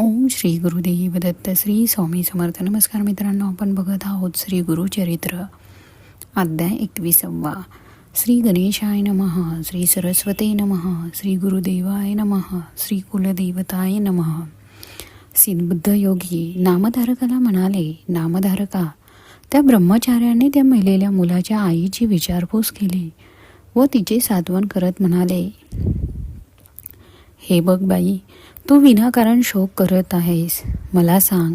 ओम श्री गुरुदेव दत्त श्री स्वामी समर्थ. नमस्कार मित्रांनो आपण बघत आहोत श्री गुरुचरित्र अध्याय एकविसावा. श्री गणेशाय नमः श्री सरस्वते नमः श्री गुरुदेवाय नमः श्री कुलदेवताय नमः. सिद्धबुद्ध योगी नामधारकाला म्हणाले नामधारका त्या ब्रह्मचार्याने त्या मेलेल्या मुलाच्या आईची विचारपूस केली व तिचे सात्वन करत म्हणाले हे बघ बाई तू विनाकारण शोक करत आहेस. मला सांग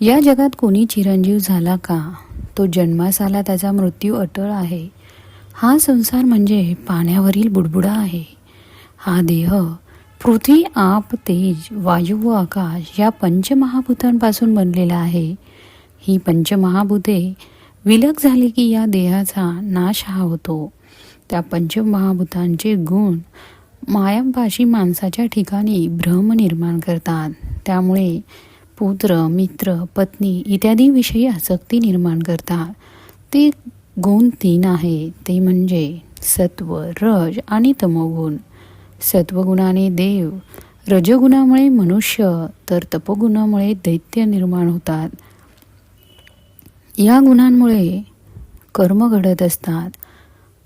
या जगात कोणी चिरंजीव झाला का? तो जन्मास आला त्याचा मृत्यू अटळ आहे. हा संसार म्हणजे पाण्यावरील बुडबुडा आहे. हा देह पृथ्वी आप तेज वायू व आकाश या पंचमहाभूतांपासून बनलेला आहे. ही पंचमहाभूते विलग झाली की या देहाचा नाश हा होतो. त्या पंचमहाभूतांचे गुण मायापाशी माणसाच्या ठिकाणी भ्रम निर्माण करतात. त्यामुळे पुत्र मित्र पत्नी इत्यादीविषयी आसक्ती निर्माण करतात. ते गुण तीन आहे. ते म्हणजे सत्व रज आणि तमोगुण. सत्वगुणाने देव रजगुणामुळे मनुष्य तर तपगुणामुळे दैत्य निर्माण होतात. या गुणांमुळे कर्म घडत असतात.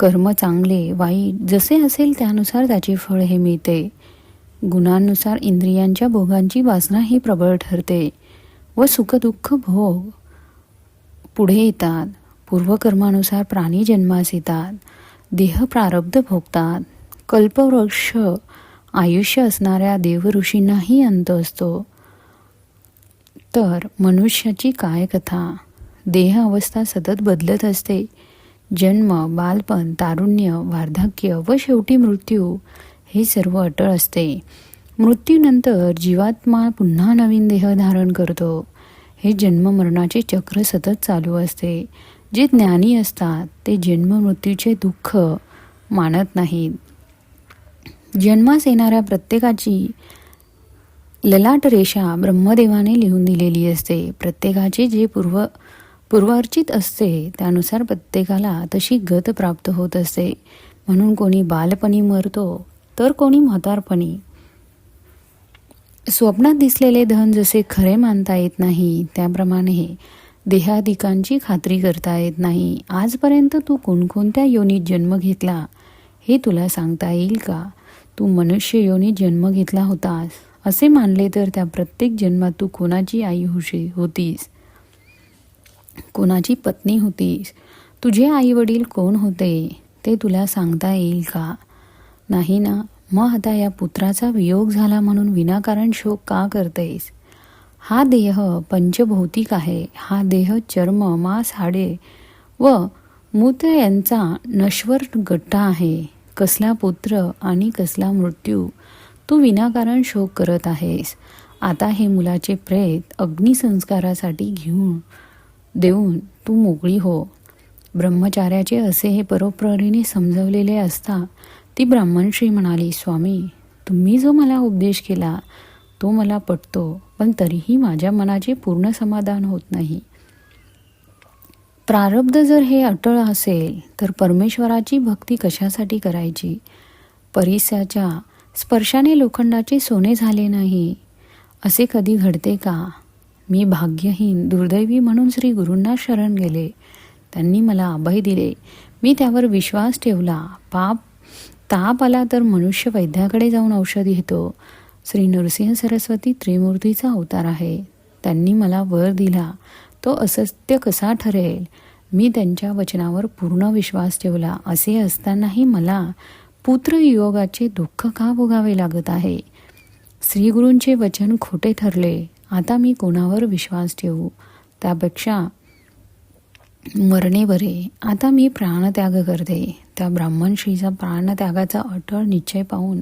कर्म चांगले वाईट जसे असेल त्यानुसार त्याचे फळ हे मिळते. गुणांनुसार इंद्रियांच्या भोगांची वासना ही प्रबळ ठरते व सुखदुःख भोग पुढे येतात. पूर्वकर्मानुसार प्राणी जन्मास येतात. देह प्रारब्ध भोगतात. कल्पवृक्ष आयुष्य असणाऱ्या देवऋषींनाही अंत असतो. तर मनुष्याची काय कथा? देह अवस्था सतत बदलत असते. जन्म बालपण तारुण्य वार्धक्य व शेवटी मृत्यू हे सर्व अटळ असते. मृत्यूनंतर जीवात्मा पुन्हा नवीन देह धारण करतो. हे जन्म मरणाचे चक्र सतत चालू असते. जे ज्ञानी असतात ते जन्म मृत्यूचे दुःख मानत नाहीत. जन्मास येणाऱ्या प्रत्येकाची ललाट रेषा ब्रह्मदेवाने लिहून दिलेली असते. प्रत्येकाचे जे पूर्व पूर्वार्चित असते त्यानुसार प्रत्येकाला तशी गत प्राप्त होत असते. म्हणून कोणी बालपणी मरतो तर कोणी म्हातारपणी. स्वप्नात दिसलेले धन जसे खरे मानता येत नाही त्याप्रमाणे देहाधिकांची खात्री करता येत नाही. आजपर्यंत तू कोणकोणत्या योनीत जन्म घेतला हे तुला सांगता येईल का? तू मनुष्य योनीत जन्म घेतला होतास असे मानले तर त्या प्रत्येक जन्मात तू कोणाची आई होशी होतीस? कोणाची पत्नी होतीस तुझे आई वडील कोण होते? ते तुला सांगता येईल का? नाही ना. मग आता या पुत्राचा वियोग झाला म्हणून विनाकारण शोक का करतेस? हा देह पंचभौतिक आहे. हा देह चर्म मांस हाडे व मूत्र यांचा नश्वर गट्टा आहे. कसला पुत्र आणि कसला मृत्यू? तू विनाकारण शोक करत आहेस. आता हे मुलाचे प्रेत अग्निसंस्कारासाठी घेऊन देऊन तू मोकळी हो. ब्रह्मचार्याचे असे हे परोपरणीने समजवलेले असता ती ब्राह्मणश्री म्हणाली स्वामी तुम्ही जो मला उपदेश केला तो मला पटतो पण तरीही माझ्या मनाचे पूर्ण समाधान होत नाही. प्रारब्ध जर हे अटळ असेल तर परमेश्वराची भक्ती कशासाठी करायची? परिसाच्या स्पर्शाने लोखंडाचे सोने झाले नाही असे कधी घडते का? मी भाग्यहीन दुर्दैवी म्हणून श्री गुरूंना शरण गेले. त्यांनी मला अभय दिले. मी त्यावर विश्वास ठेवला. पाप ताप आला तर मनुष्य वैद्याकडे जाऊन औषध घेतो. श्री नरसिंह सरस्वती त्रिमूर्तीचा अवतार आहे. त्यांनी मला वर दिला. तो असत्य कसा ठरेल? मी त्यांच्या वचनावर पूर्ण विश्वास ठेवला. असे असतानाही मला पुत्रयोगाचे दुःख का भोगावे लागत आहे? श्रीगुरूंचे वचन खोटे ठरले. आता मी कोणावर विश्वास ठेवू? त्यापेक्षा मरणे बरे. आता मी प्राणत्याग करते. त्या ब्राह्मणश्रीचा प्राणत्यागाचा अटळ निश्चय पाहून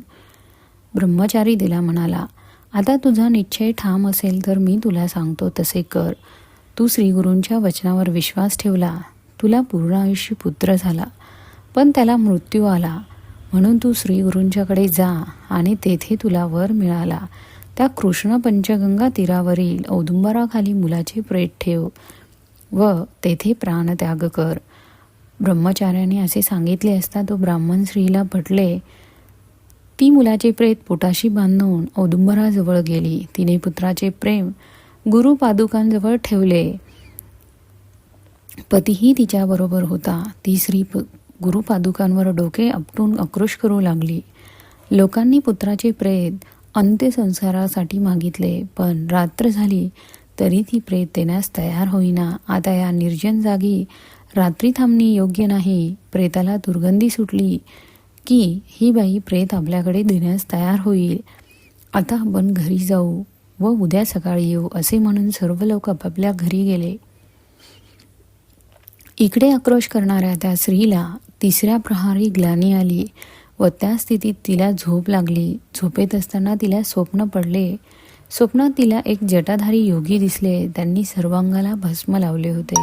ब्रह्मचारी दिला म्हणाला आता तुझा निश्चय ठाम असेल तर मी तुला सांगतो तसे कर. तू श्रीगुरूंच्या वचनावर विश्वास ठेवला. तुला पूर्ण आयुष्य पुत्र झाला. पण त्याला मृत्यू आला. म्हणून तू श्रीगुरूंच्याकडे जा आणि तेथे तुला वर मिळाला. त्या कृष्ण पंचगंगा तीरावरील औदुंबराखाली मुलाचे प्रेत ठेव व तेथे प्राणत्याग कर. ब्रह्मचार्याने असे सांगितले असता तो ब्राह्मण स्त्रीला पटले ती मुलाचे प्रेत पोटाशी बांधून औदुंबराजवळ गेली. तिने पुत्राचे प्रेम गुरु पादुकांजवळ ठेवले. पतीही तिच्याबरोबर होता. ती स्त्री गुरुपादुकांवर डोके आपटून आक्रोश करू लागली. लोकांनी पुत्राचे प्रेत अंत्यसंस्कारासाठी मागितले पण रात्र झाली तरी ती प्रेत देण्यास तयार होईना. आता या निर्जन जागी रात्री थांबणे योग्य नाही. प्रेताला दुर्गंधी सुटली की ही बाई प्रेत आपल्याकडे देण्यास तयार होईल. आता आपण घरी जाऊ व उद्या सकाळी येऊ असे म्हणून सर्व लोक आपापल्या घरी गेले. इकडे आक्रोश करणाऱ्या त्या स्त्रीला तिसऱ्या प्रहारी ग्लानी आली. व त्या स्थितीत तिला झोप लागली. झोपेत असताना तिला स्वप्न पडले. स्वप्नात तिला एक जटाधारी योगी दिसले. त्यांनी सर्वांगाला भस्म लावले होते.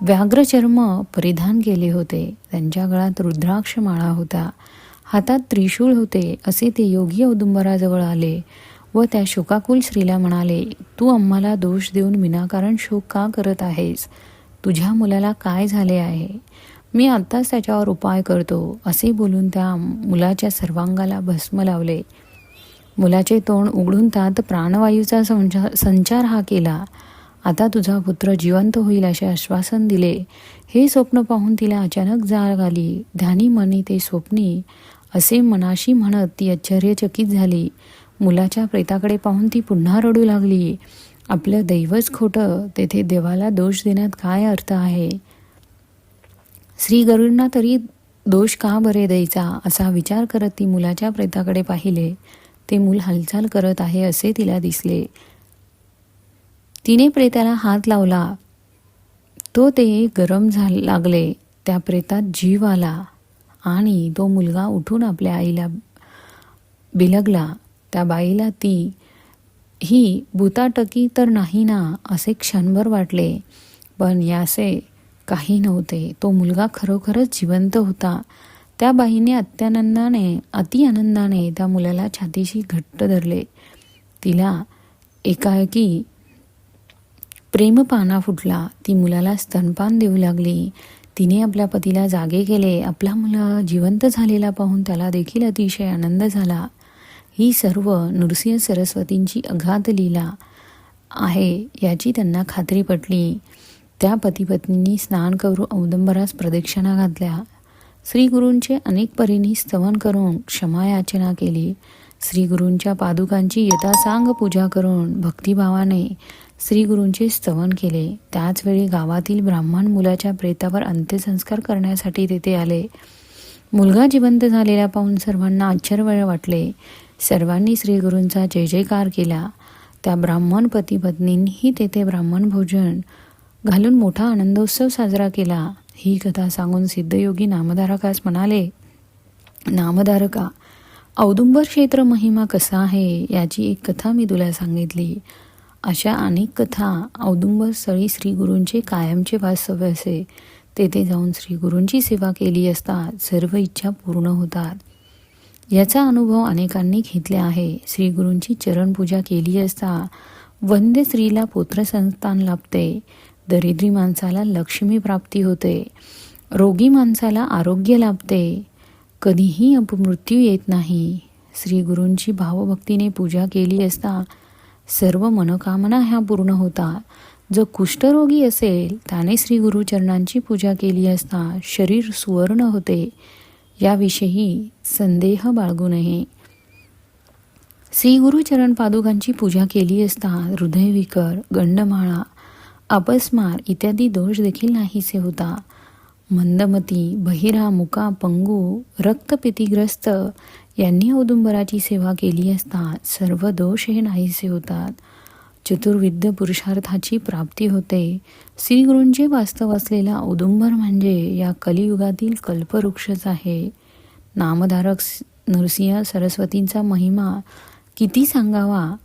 व्याघ्रचर्म परिधान केले होते. त्यांच्या गळात रुद्राक्ष माळा होता. हातात त्रिशूळ होते. असे ते योगी औदुंबराजवळ आले व त्या शोकाकुल स्त्रीला म्हणाले तू आम्हाला दोष देऊन विनाकारण शोक का करत आहेस? तुझ्या मुलाला काय झाले आहे? मी आत्ताच त्याच्यावर उपाय करतो असे बोलून त्या मुलाच्या सर्वांगाला भस्म लावले. मुलाचे तोंड उघडून त्यात प्राणवायूचा संचा संचार हा केला. आता तुझा पुत्र जिवंत होईल असे आश्वासन दिले. हे स्वप्न पाहून तिला अचानक जाग आली. ध्यानी मनी ते स्वप्नी असे मनाशी म्हणत ती आश्चर्यचकित झाली. मुलाच्या प्रेताकडे पाहून ती पुन्हा रडू लागली. आपलं दैवच खोटं तेथे देवाला दोष देण्यात काय अर्थ आहे? श्री गरुडना तरी दोष का बरे द्यायचा असा विचार करत ती मुलाच्या प्रेताकडे पाहिले. ते मूल हालचाल करत आहे असे तिला दिसले. तिने प्रेताला हात लावला. तो ते गरम झा लागले. त्या प्रेतात जीव आला आणि तो मुलगा उठून आपल्या आईला बिलगला. त्या बाईला ती ही भूताटकी तर नाही ना असे क्षणभर वाटले. पण यासे काही नव्हते. तो मुलगा खरोखरच जिवंत होता. त्या बाईने अत्यानंदाने अति आनंदाने त्या मुलाला छातीशी घट्ट धरले. तिला एकाएकी प्रेमपाना फुटला. ती मुलाला स्तनपान देऊ लागली. तिने आपल्या पतीला जागे केले. आपला मुला जिवंत झालेला पाहून त्याला देखील अतिशय आनंद झाला. ही सर्व नृसिंह सरस्वतींची अगाध लीला आहे याची त्यांना खात्री पटली. त्या पतीपत्नींनी स्नान करून औदंबरास प्रदक्षिणा घातल्या. श्रीगुरूंचे अनेक परींनी स्तवन करून क्षमायाचना केली. श्रीगुरूंच्या पादुकांची यथासांग पूजा करून भक्तिभावाने श्रीगुरूंचे स्तवन केले. त्याचवेळी गावातील ब्राह्मण मुलाच्या प्रेतावर अंत्यसंस्कार करण्यासाठी तेथे आले. मुलगा जिवंत झालेला पाहून सर्वांना आश्चर्य वाटले. सर्वांनी श्रीगुरूंचा जय जयकार केला. त्या ब्राह्मण पती पत्नींनीही तेथे ब्राह्मण भोजन घालून मोठा आनंदोत्सव साजरा केला. ही कथा सांगून सिद्धयोगी नामधारकास म्हणाले नामधारका औदुंबर क्षेत्र महिमा कसा आहे याची एक कथा मी तुला सांगितली. अशा अनेक कथा औदुंबर स्थळी श्रीगुरूंचे कायमचे वास्तव्य असे. तेथे जाऊन श्रीगुरूंची सेवा केली असता सर्व इच्छा पूर्ण होतात. याचा अनुभव अनेकांनी घेतला आहे. श्रीगुरूंची चरणपूजा केली असता वंद्य स्त्रीला पुत्रसंस्थान लाभते. दरिद्री माणसाला लक्ष्मी प्राप्ती होते. रोगी माणसाला आरोग्य लाभते. कधीही अपमृत्यू येत नाही. श्री गुरूंची भावभक्तीने पूजा केली असता सर्व मनोकामना ह्या पूर्ण होतात जो कुष्ठरोगी असेल त्याने श्री गुरुचरणांची पूजा केली असता शरीर सुवर्ण होते. याविषयी संदेह बाळगू नये. श्री गुरुचरण पादुकांची पूजा केली असता हृदयविकर गंडमाळा अपस्मार इत्यादी दोष देखील नाहीसे होता. मंदमती बहिरा मुका पंगू रक्तपितीग्रस्त यांनी औदुंबराची सेवा केली असता सर्व दोष हे नाहीसे होतात. चतुर्विद्य पुरुषार्थाची प्राप्ती होते. श्रीगुरूंचे वास्तव असलेला औदुंबर म्हणजे या कलियुगातील कल्पवृक्षच आहे. नामधारक नृसिंह सरस्वतींचा महिमा किती सांगावा?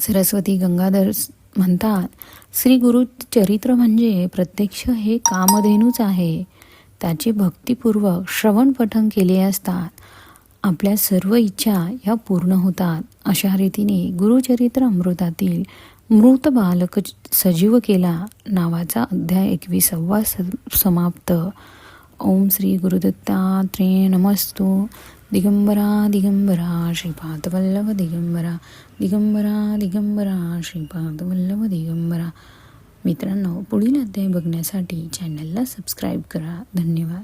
सरस्वती गंगाधर म्हणतात श्री गुरु चरित्र म्हणजे प्रत्यक्ष हे कामधेनूच आहे. त्याचे भक्तिपूर्वक श्रवण पठन केले असतात. आपल्या सर्व इच्छा या पूर्ण होतात. अशा रीतीने गुरुचरित्र अमृतातील मृत बालक सजीव केला. नावाचा अध्याय एकविसावा स समाप्त. ओम श्री गुरुदत्तात्रेय नमस्तू. दिगंबरा दिगंबरा श्रीपाद वल्लभ दिगंबरा दिगंबरा दिगंबरा श्रीपाद वल्लभ दिगंबरा मित्रांनो पुढील अध्याय बघण्यासाठी चॅनलला सबस्क्राईब करा धन्यवाद